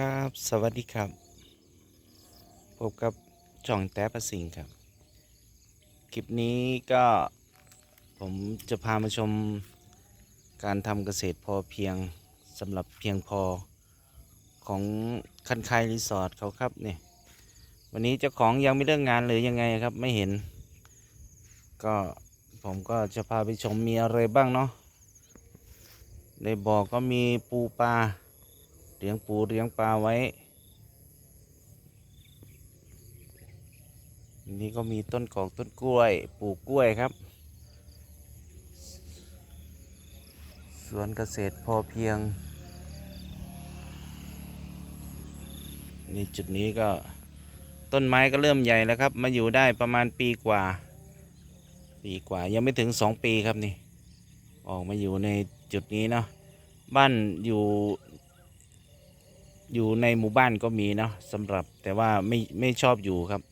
ครับ สวัสดีครับ พบกับจ่องแต้ประสิงครับ คลิปนี้ก็ผมจะพามาชมการทำเกษตรพอเพียงสำหรับเพียงพอของคันคายรีสอร์ทเขาครับเนี่ยวันนี้เจ้าของยังไม่เลิกงานหรือยังไงครับไม่เห็น ก็ผมก็จะพาไปชมมีอะไรบ้างเนาะในบ่อก็มีปูปลา ลี้ยงปูเลี้ยงปลาไว้ นี่ก็มีต้นกอกต้นกล้วยปลูกกล้วยครับ สวนเกษตรพอเพียง นี่จุดนี้ก็ต้นไม้ก็เริ่มใหญ่แล้วครับ มาอยู่ได้ประมาณปีกว่า ปีกว่ายังไม่ถึงสองปีครับนี่ ออกมาอยู่ในจุดนี้เนาะบ้านอยู่ อยู่ในหมู่บ้านก็มีเนาะสำหรับแต่ว่าไม่ไม่ชอบอยู่ครับ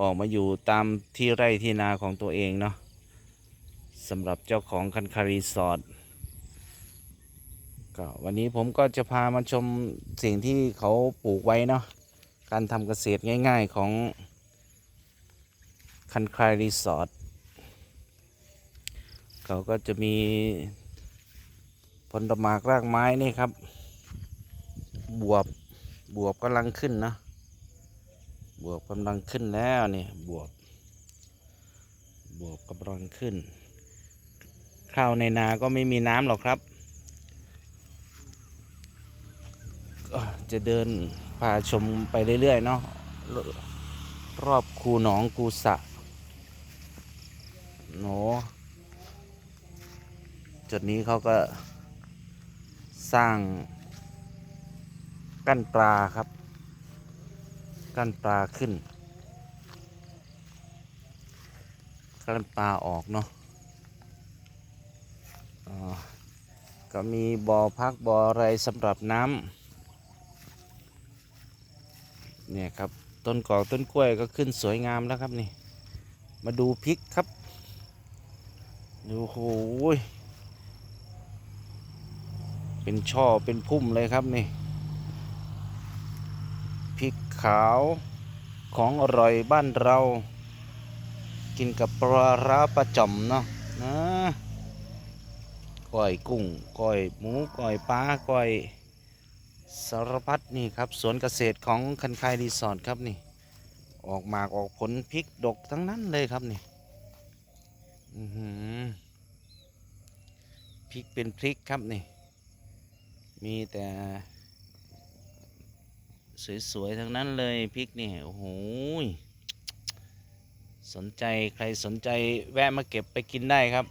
ออกมาอยู่ตามที่ไร่ที่นาของตัวเองเนาะสำหรับเจ้าของคันคารีสอร์ทก็วันนี้ผมก็จะพามาชมสิ่งที่เขาปลูกไว้เนาะการทำเกษตรง่ายๆของคันคารีสอร์ทเขาก็จะมีผลไม้รากไม้นี่ครับ บวบบวบกำลังขึ้นนะ บวบกำลังขึ้นแล้วนี่บวบบวบกำลังขึ้น ข้าวในนาก็ไม่มีน้ำหรอกครับก็จะเดินพาชมไปเรื่อย ๆ เนาะรอบคูหนองคูสะโหนจุดนี้เขาก็สร้าง กั้นปลาครับ กั้นปลาขึ้น กั้นปลาออกเนาะก็มีบ่อพักบ่ออะไรสำหรับน้ำเนี่ยครับต้นกอกต้นกล้วยก็ขึ้นสวยงามแล้วครับนี่ มาดูพริกครับดูโหยเป็นช่อเป็นพุ่มเลยครับนี่ ริกขาวของอร่อยบ้านเรา กินกับปลาร้าปลาจ่อมเนาะนะก้อยกุ้งก้อยหมูก้อยปลาก้อยสารพัดนี่ครับสวนเกษตรของคันคายรีสอร์ทครับนี่ ออกหมากออกผลพริกดกทั้งนั้นเลยครับนี่พริกเป็นพริกครับนี่ มีแต่ สวยๆ ทั้งนั้นเลยพริกนี่โอ้โหสนใจใครสนใจแวะมาเก็บไปกินได้ครับ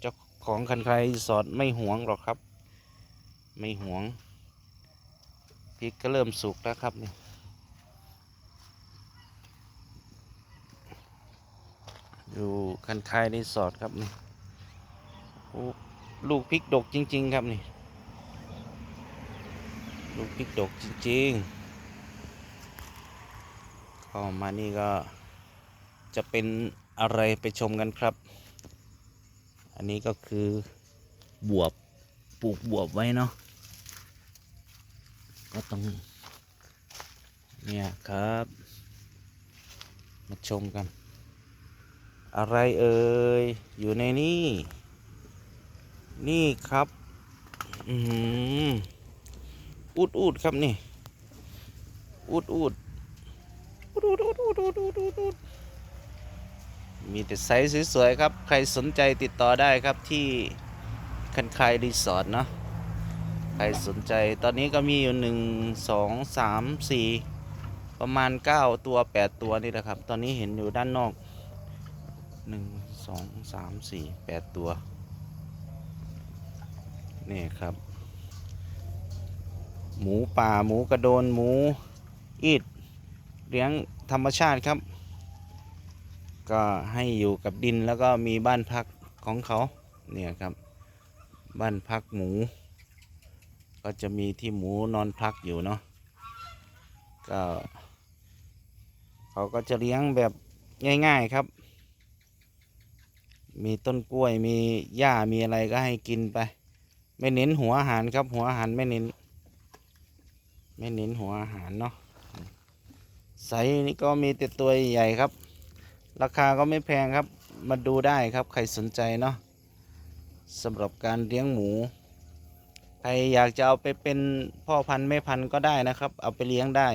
เจ้าของคันใครสอดไม่หวงหรอกครับ ไม่หวงพริกก็เริ่มสุกแล้วครับนี่อยู่คันคายรีสอร์ทครับนี่ลูกพริกดกจริง ๆ ครับนี่ ลูกพริกดกจริง ๆ เข้ามานี่ก็จะเป็นอะไรไปชมกันครับ อันนี้ก็คือบวบปลูกบวบไว้เนาะก็ต้องเนี่ยครับ มาชมกัน อะไรเอ่ยอยู่ในนี่ นี่ครับอือหืออูดอูดครับนี่ อูดอู ดมีแต่ไซส์สวยๆครับ ใครสนใจติดต่อได้ครับที่คันคายรีสอร์ทเนาะ ใครสนใจตอนนี้ก็มีอยู่หนึ่งสองสามสี่ประมาณเก้าตัวแปดตัวนี่แหละครับ ตอนนี้เห็นอยู่ด้านนอกหนึ่งสองสามสี่แปดตัว นี่ครับ หมูป่าหมูกระโดนหมูอีด เลี้ยงธรรมชาติครับ ก็ให้อยู่กับดินแล้วก็มีบ้านพักของเขาเนี่ยครับ บ้านพักหมู ก็จะมีที่หมูนอนพักอยู่เนาะก็เขาก็จะเลี้ยงแบบง่าย ๆครับ มีต้นกล้วยมีหญ้ามีอะไรก็ให้กินไป ไม่เน้นหัวอาหารครับหัวอาหารไม่เน้น ไม่เน้นหัวอาหารเนาะ ไซส์นี่ก็มีแต่ตัวใหญ่ครับ ราคาก็ไม่แพงครับ มาดูได้ครับใครสนใจเนาะสำหรับการเลี้ยงหมู ใครอยากจะเอาไปเป็นพ่อพันธุ์แม่พันธุ์ก็ได้นะครับ เอาไปเลี้ยงได้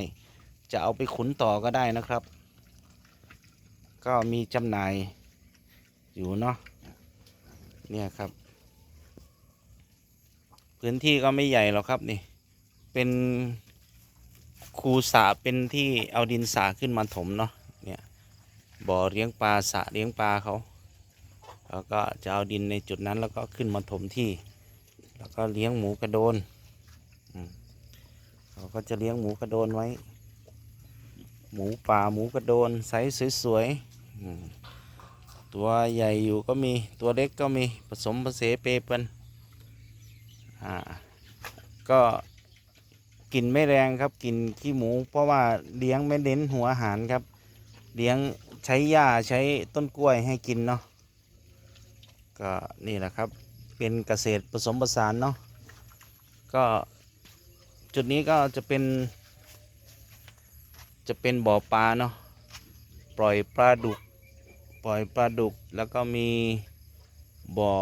จะเอาไปขุนต่อก็ได้นะครับ ก็มีจำหน่ายอยู่เนาะเนี่ยครับ พื้นที่ก็ไม่ใหญ่หรอกครับนี่ เป็น คูสระเป็นที่เอาดินสาขึ้นมาถมเนาะเนี่ยบ่อเลี้ยงปลาสระเลี้ยงปลาเขาแล้วก็จะเอาดินในจุดนั้นแล้วก็ขึ้นมาถมที่ แล้วก็เลี้ยงหมูกระโดนอืมเขาก็จะเลี้ยงหมูกระโดนไว้ หมูป่าหมูกระโดนไซส์สวยๆตัวใหญ่อยู่ก็มีตัวเล็กก็มีผสมผสมเปเปินอ่าก็ กลิ่นไม่แรงครับกลิ่นขี้หมู เพราะว่าเลี้ยงไม่เน้นหัวอาหารครับ เลี้ยงใช้หญ้าใช้ต้นกล้วยให้กินเนาะก็นี่แหละครับเป็นเกษตรผสมผสานเนาะก็จุดนี้ก็จะเป็น จะเป็นบ่อปลาเนาะปล่อยปลาดุก ปล่อยปลาดุกแล้วก็มีบ่อ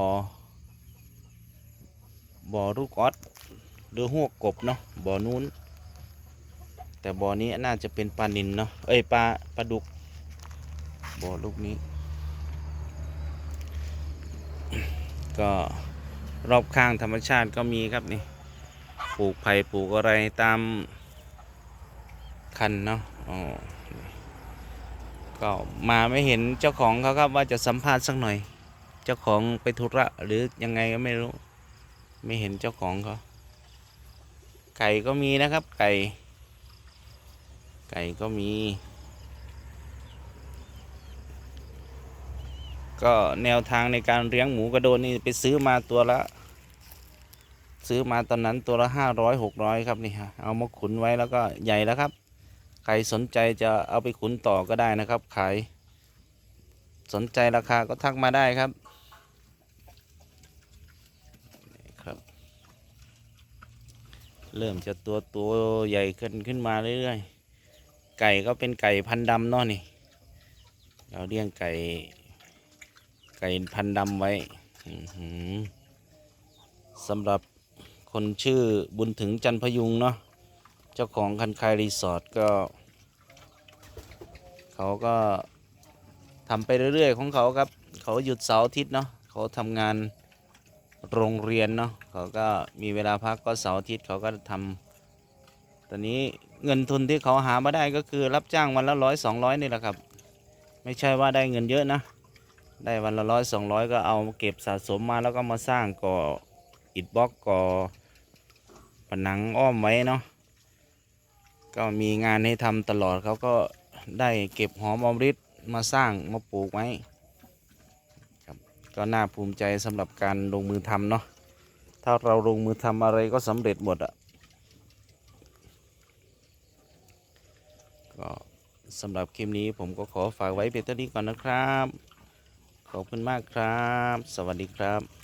บ่อลูกออดหรือหัวกบเนาะ บ่อนู้น แต่บ่อนี้น่าจะเป็นปลานินเนาะเอ้ยปลาปลาดุกบ่อลูกนี้ ก็รอบข้างธรรมชาติก็มีครับนี่ปลูกไผ่ปลูกอะไรตามคันเนาะอ๋อก็มาไม่เห็นเจ้าของเขาครับว่าจะสัมภาษณ์สักหน่อย เจ้าของไปธุระหรือยังไงก็ไม่รู้ ไม่เห็นเจ้าของเขา ไก่ก็มีนะครับ ไก่ ไก่ก็มี ก็แนวทางในการเลี้ยงหมูกระโดนนี่ไปซื้อมาตัวละ ซื้อมาตอนนั้นตัวละห้าร้อยหกร้อยครับนี่ฮะเอามาขุนไว้แล้วก็ใหญ่แล้วครับ ใครสนใจจะเอาไปขุนต่อก็ได้นะครับ ขาย สนใจราคาก็ทักมาได้ครับนี่ครับ เริ่มจะตัวตัวใหญ่ขึ้นขึ้นมาเรื่อยๆ ไก่ก็เป็นไก่พันดำเนาะนี่ เราเลี้ยงไก่ ไก่พันดำไว้อื้อหือสำหรับคนชื่อบุญถึงจันพยุงเนาะ เจ้าของคันคายรีสอร์ทก็ เขาก็ทำไปเรื่อยๆ ของเขาครับ เขาหยุดเสาร์อาทิตย์เนาะ เขาทำงาน โรงเรียนเนาะเขาก็มีเวลาพักก็เสาร์อาทิตย์เขาก็ทำตอนนี้เงินทุนที่เขาหามาได้ก็คือรับจ้างวันละร้อยสองร้อยนี่แหละครับ ไม่ใช่ว่าได้เงินเยอะนะ ได้วันละร้อยสองร้อยก็เอาเก็บสะสมมาแล้วก็มาสร้างก่ออิฐบล็อกก่อผนังอ้อมไว้เนาะก็มีงานให้ทำตลอดเขาก็ได้เก็บหอมอมริดมาสร้างมาปลูกไว้ ก็น่าภูมิใจสำหรับการลงมือทำเนาะถ้าเราลงมือทำอะไรก็สำเร็จหมดอะก็สำหรับคลิปนี้ผมก็ขอฝากไว้เพียงเท่านี้ก่อนนะครับ ขอบคุณมากครับ สวัสดีครับ